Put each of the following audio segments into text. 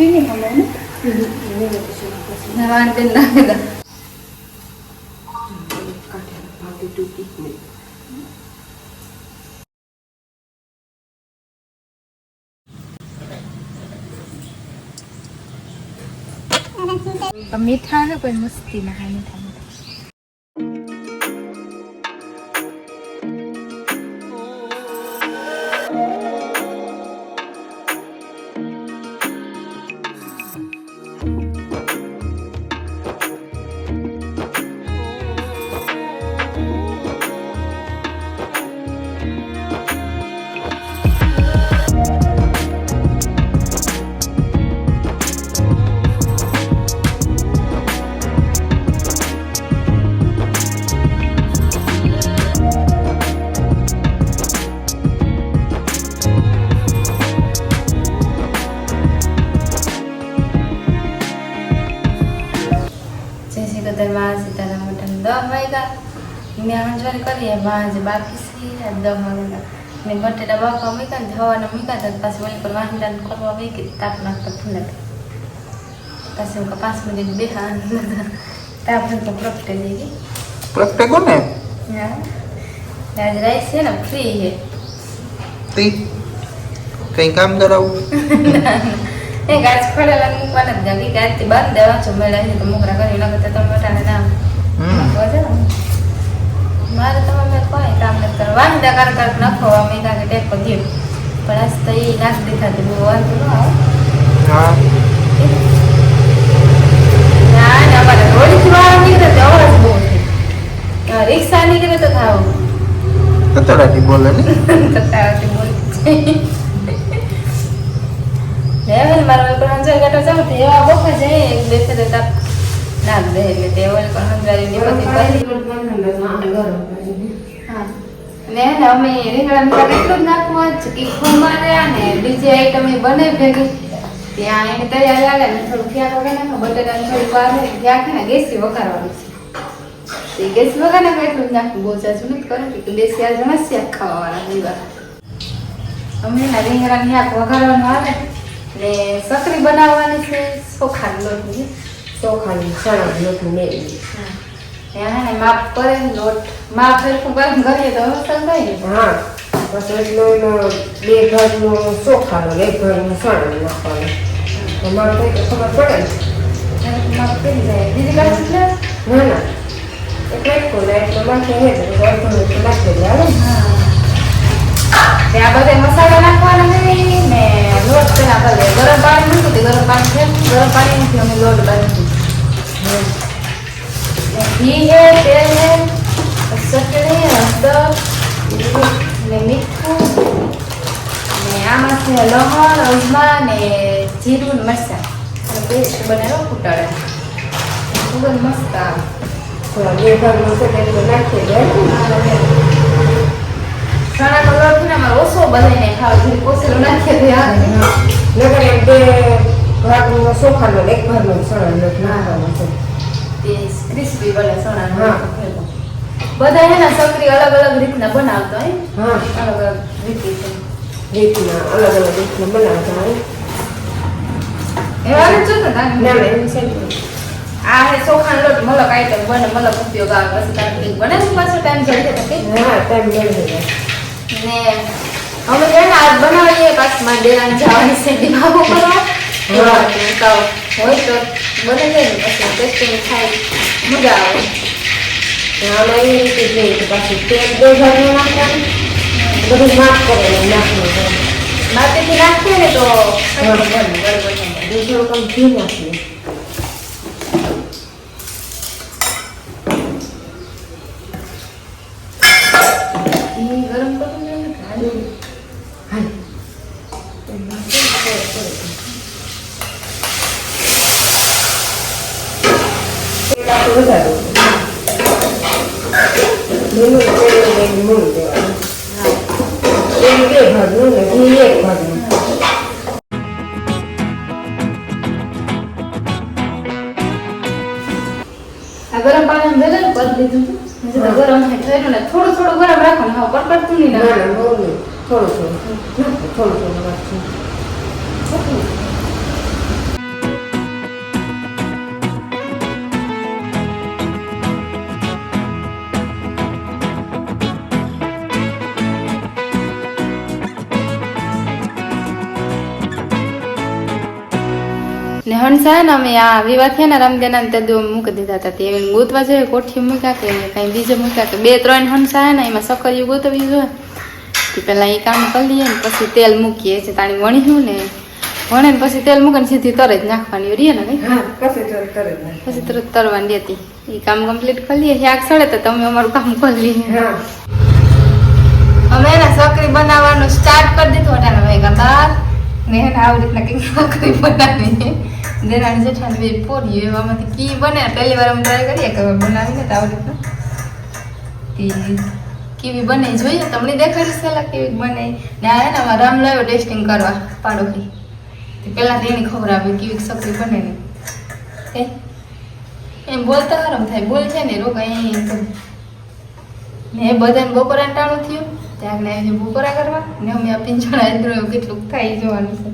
પીણી હમણાં ને નવાણ તેલ નાખી દો મીઠા છે કદરમાં સીતારામ મોટા દહ વાગ્યા. મેં અંજવારી કરીએ માં બાકી છે દહ વાગ્યા. ને બટેટા બાફવા મૂક્યા ને હવાના મૂક્યા હતા પાછી વળી પર વાંદા કરવા મૂકી તાપ નાખતા ફૂલે પાછી હું પાંચ મિનિટ બેહા તાપ તો પ્રગટે જઈ ગઈ પ્રગટે કોને? આજ રાઈસ છે ને ફ્રી છે. તી કઈ કામ કરાવું એ ગાજ ખોલેલા મૂકવાના જ જાગી ગાજથી બંધ દેવા છો મેળા છે તો મોકરા કરી ના કરતા તમે બટાને નામ હમ મારે તમે મેં કોઈ કામ નથી કરવા વાંધા કર કર નખો અમે કાંઈ ટેપ પર ગયું પણ આજ તો એ નાખી દીધા તો બહુ વાંધો ન આવે હા ના ના અમારે રોડથી બહાર નીકળે તો અવાજ બહુ થાય રિક્ષા નીકળે તો ખાવું કતરાથી બોલે ને તતારાથી બોલી લે હવે મારા વેલ પર હંજાર ગાંઠો તો એવા બોખા જાય એક બે ફેરે તાપ દે એટલે તે ની હા. ને અમે રીંગણાનું એટલું જ નાખવું જ કે ખમા ને બીજી આઈટમ એ બને ભેગી. ત્યાં એને તૈયાર લાગે ને થોડું ખ્યાલ વગર નાખો બટેટાને થોડું વાર હોય ને ગેસથી વઘારવાનું છે. તે ગેસ વગર નાખો એટલું જ નાખવું. બહુ જાજુ નથી કરવું કે દેશી આ શાક ખાવાવાળા હોય અમે ના રીંગણાનું શાક વઘારવાનું આવે. ને સકરી બનાવવાની છે ચોખાની લોટની. ચોખાની ચણા લોટની મેળવી ત્યાં હે. ને માપ કરે લોટ. માપ સરખું ને કરીએ તો અસર થાય ને. હા. પછી એટલો એનો બે ઘરનો ચોખાનો એક ઘરનો ચણા નાખવાનો તમારે કંઈ તો ખબર પડે ને. માપ કરી જાય. બીજી કાંઈ એટલે ના? ના એટલે કોને એટલે માથે હે તો પછી અડધો નાખી દે હાલે ત્યાં બધે મસાલા નાખવાના ને લોટ પેલા કરે ગરમ પાણી ગરમ પાણી છે, ગરમ પાણીથી અમે લોટ બાંધી ને ઘી તેલ ચટણી હળદર ને મીઠું ને આમાં છે લવણ અજમા ને જીરું ને પેસ્ટ બનાવ્યો કૂટાળા ખૂબ મસ્ત આવે થોડા નાખી દે ચણાનો લોટ છે ને બધાને ખાવ જીરું નાખીએ તો એમ બે ભાગનું ચોખાનો ને એક ચણા લોટ નાખવાનો છે. તે ક્રિસ્પી બને હા. બધા છે ને અલગ અલગ રીતના બનાવતા હોય. હા. અલગ અલગ રીતે. રીતના અલગ અલગ રીતના બનાવતા હોય. એવા નથી જોતા ના? ના એમ છે આ હે ચોખાનો લોટ મલક આઈટમ બને મલક ઉપયોગ આવે પછી તારે કંઈક બને પાછો ટાઈમ જલ્દી તો કંઈક હા ટાઈમ જાય. ને અમે છે ને આજ બનાવીએ મારે દેરાની જવાની છે દિમાગો ઉતાવ હોય તો બને જાય ને પછી ટેસ્ટિંગ થાય. મજા આવે. આમાં એવી રીતે જોઈએ કે પાછું તેલ નાખવાનું. બધું માફ કરેલું નાખવાનું. માટેથી નાખીએ ને તો બરોબર થાય. બીજું કામ ઘી નાખીએ. ગરમ પાણી ભેગા કરી દીધું હતું. હજી તો ગરમ થયું ને થોડું થોડું ગરમ રાખવાનું. હા કડકડતું નહીં ના ના થોડું થોડું. થોડું થોડું નાખશું ને હંસા હે ને અમે આ વિવાહ થયા ને રમજાના ને તે દો મૂકી દીધા હતા. તે ગોતવા જોઈએ કોઠી મૂક્યા કે કઈ બીજે મૂક્યા કે બે ત્રણ હણસાય ને એમાં સકરિયું ગોતવી જોઈએ. તે પેલા એ કામ કરી લઈએ ને પછી તેલ મૂકીએ. છે તાણી વણ્યું ને વણે ને પછી તેલ મૂકે ને સીધી તરત નાખવાની રીએ ને પછી તરત ના. તરવાની હતી. એ કામ કમ્પ્લીટ કરી લઈએ. શાક સડે તો તમે અમારું કામ કરી લઈએ. અમે એના સકરી બનાવવાનું સ્ટાર્ટ કરી દીધું. અટાણે વાગ્યા બાર ને એને આવી રીતના કંઈક સકરી બનાવી દેરાણી જેઠાણી બે પોરીઓ એમાંથી કી બને? પહેલી વાર અમે ટ્રાય કરીએ કે બનાવીને તો આવી રીતના તે કેવી બને જોઈએ. તમને દેખાડીશ પેલા કેવી બને? ને આ અમારે રામ લાવ્યો ટેસ્ટિંગ કરવા પાડોશી. પહેલાં તો એની ખબર આવે કેવી સકરી બને ને. એમ બોલતા હરમ થાય. બોલ છે ને રોગ અહીં ને બધાને બપોરા ટાણું થયું. ત્યાં બપોરા કરવા. ને અમે આ પિંજણા ઇન્દ્રો કેટલું થાય જોવાનું છે.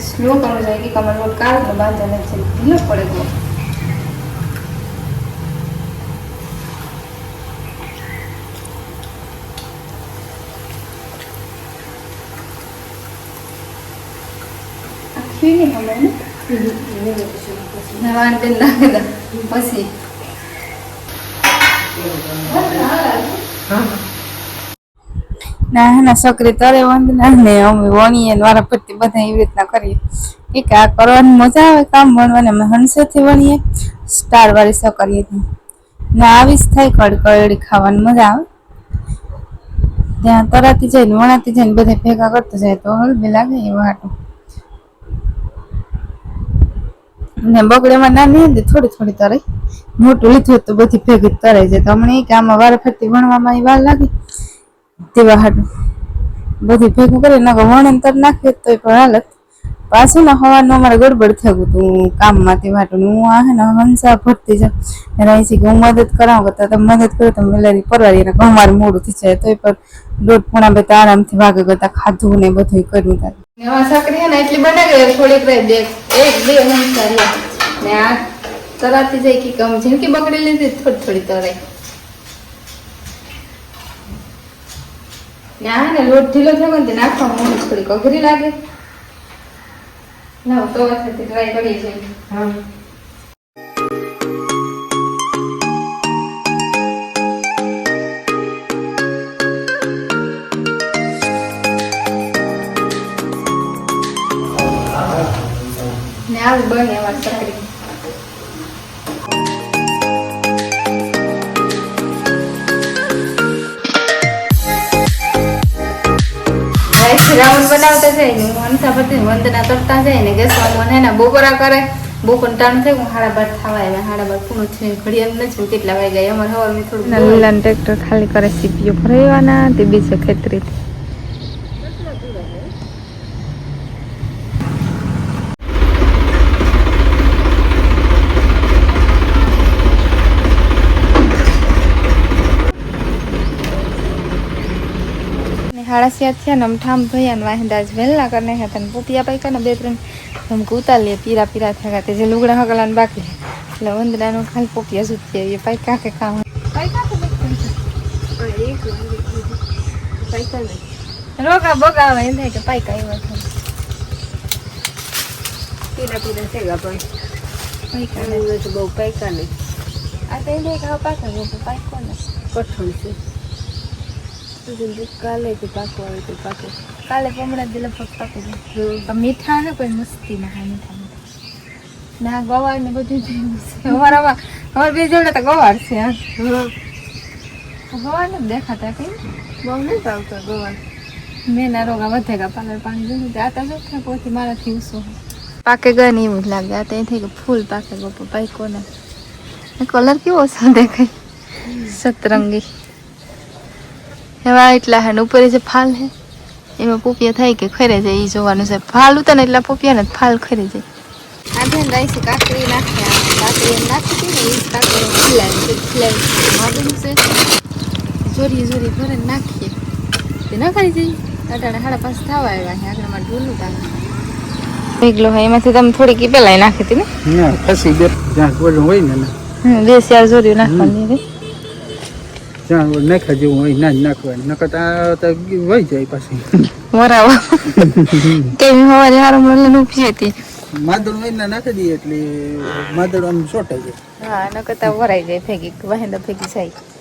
સ્લો કરવું જોઈએ કે કમર લોટ કાઢ બાંધવાને છે ઢીલો પડે આખી નાખી દે પછી. ના છોકરી તરે વંદના ને અમે વણીએ ને વારા ફરતી બધા એવી રીતના કરીએ. કે આ કરવાની મજા આવે, કામ વણવાને અમે હંસેથી વણીએ. સ્ટાર વાળી છોકરીએ ને આવી જ થાય કડકડી ખાવાની મજા આવે. ત્યાં તરાતી જાય ને વણાતી જાય ને બધા ભેગા કરતા જાય તો હળવી લાગે એવું હાટું ને બગડેમાં નાની હતી, થોડી થોડી તરાઈ. મોટું લીધું તો બધી ભેગી તરાઈ જાય. તો હમણાં એ કે આમાં વારે ફરતી વણવામાં વાર લાગે. તેવા હાટું બધી ભેગું કરી નાખો વણ તર નાખીએ તો પણ હાલત. પાછું ને હવાનું અમારે ગડબડ થયું હતું. કામમાં તે વાટું હું આ હે ને હંસા ભરતી જાઉં. એને કે હું મદદ કરાવું કરતા તમે મદદ કરો, તો મેલેરી પરવારી ને અમારે મોડું થઈ જાય. તો પણ દોઢ પોણા બે આરામથી ભાગે કરતા ખાધું ને બધું કર્યું તારે. સાકરી હે ને એટલી બને ગઈ થોડીક રહી બે, એક, બે હંસા રહ્યા. ને આ તરાતી જાય કે કમ જિંદગી બગડી લીધી, થોડી થોડી તરાઈ. ત્યાં ને લોટ ઢીલો થયો ને તે નાખવામાં મને થોડીક અઘરી લાગે. ના તો ટ્રાય કરી છે હા. ને આવું બને અમારી સકરી. રાઉન્ડ બનાવતા જાય ને હું વંદના કરતા જાય ને, ગેસમાં મને એના કરે બપોર ટાણું થાય, હું હાડા થવા આવ્યા, હાડા પૂરું છે ઘડિયાળ નથી કેટલા વાગ્યા, અમારે હવાર મેં થોડું લીલાનું ટ્રેક્ટર ખાલી કરે, સીપીઓ ભરાવવાના તે બીજે ખેતરી હાડા સિયા થયા ને ઠામ ધોયા ને વાહિંદા જ વહેલા કરીને હતા ને પોતિયા પૈકા ને બે ત્રણ ઉતાર લે પીરા પીરા થયા તે જે લુગડા હકલા ને બાકી એટલે વંદડાનું ખાલી પોપિયા સુતી એ પૈકા કે કામ રોગા બોગા આવે એમ થાય કે પાક્યા એવા થાય. પીલા પીલા થેગા પણ તો બહુ પાક્યા નહીં. આ તો એમ થાય કે હવે પાક્યા ગયો પાક્યો ને કઠણ છે. કાલે તો પાકવા આવે તો પાકે. કાલે પમણા દિલે ફક્ત પાકી મીઠા ને કોઈ મસ્તી ના મીઠા ના ગવાર ને બધું જોયું અમારામાં અમારે બે જોડે તો ગવાર છે ગવાર નથી દેખાતા કઈ. બહુ નહીં પાવતા ગવા મેં ના રોગા વધેગા પાલર પાણી જોયું તે આ તો જો કે પોતી મારાથી ઊંચો પાકે ગયા ને એવું જ લાગે. આ ત્યાં થઈ ગયું ફૂલ પાકે ગયો પણ કોને ને કલર કેવો છે દેખાય? સતરંગી. એવા એટલા હે ઉપર જે ફાલ હે એમાં પોપિયા થાય કે ખરે જાય એ જોવાનું છે. ફાલ ઉતરે ને એટલા પોપિયા ને ફાલ ખરે જાય. આ ધ્યાન રાખી કાકડી કાકરી નાખી હતી ને એ કાકરી ખીલાય ખીલાય. માદું છે જોરી જોરી ભરે નાખીએ. તે ના કરી જઈ અટાણે સાડા પાંચ થવા આવ્યા છે આગળમાં ઢોલું તાને એકલો હોય એમાંથી તમે થોડીક ઈ પેલા નાખી હતી ને? ના ખસી બે જ્યાં હોય ને ને બે ચાર જોરી નાખવાની જ્યાં નાખ્યા જેવું હોય ના જ નાખવાનું નકર આ વહી જાય પાછી. બરાબર. કેમ સવારે હારું મળે ઉપી હતી. માદળ હોય નાખી દઈએ એટલે માદળ આમ ચોટાઈ જાય. હા ન કરતા વરાઈ જાય ફેંકી વહેંદા ભેગી જાય.